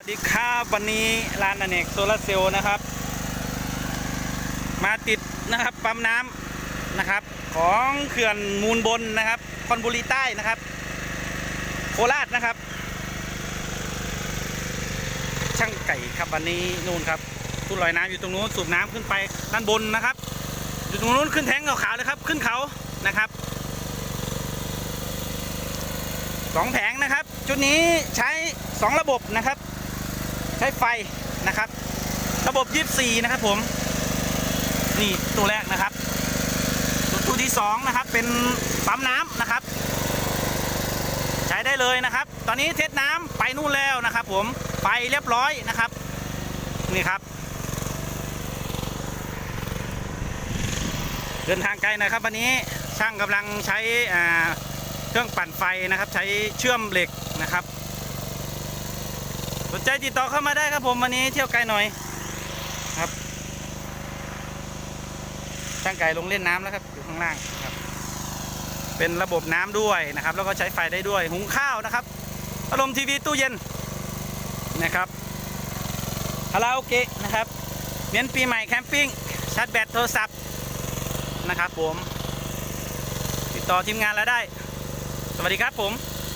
สวัสดีครับวันนี้ร้านอเนกโซลาร์เซลล์นะครับ มาติดนะครับปั๊มน้ำนะครับ ของเขื่อนมูลบนนะครับคอนบุรีใต้นะครับ โคราชนะครับ ช่างไก่ครับวันนี้นู่นครับตู้ลอยน้ำอยู่ตรงนู้นสูบน้ำขึ้นไปด้านบนนะครับ อยู่ตรงนู้นขึ้นแทงขาวๆเลยครับ ขึ้นเขานะครับสองแผงนะครับจุดนี้ใช้สองระบบนะครับ ใช้ไฟนะครับ ระบบ 24 นะครับผม นี่ตัวแรกนะครับ ตัวที่สองนะครับ เป็นปั๊มน้ำนะครับ ใช้ได้เลยนะครับ ตอนนี้เทสน้ำไปนู่นแล้วนะครับ ผมไปเรียบร้อยนะครับ นี่ครับ เดินทางไกลนะครับวันนี้ช่างกำลังใช้เครื่องปั่นไฟนะครับ ใช้เชื่อมเหล็กนะครับ สนใจติดต่อเข้ามาได้ครับผมวันนี้เที่ยวไกลหน่อยครับช่างไก่ลงเล่นน้ำแล้วครับอยู่ข้างล่างครับ เป็นระบบน้ำด้วยนะครับ แล้วก็ใช้ไฟได้ด้วยหุงข้าวนะครับพัดลมทีวีตู้เย็นนะครับคาราโอเกะนะครับเมียนปีใหม่แคมปิ้งชาร์จแบตโทรศัพท์นะครับผม ติดต่อทีมงานแล้วได้ สวัสดีครับผม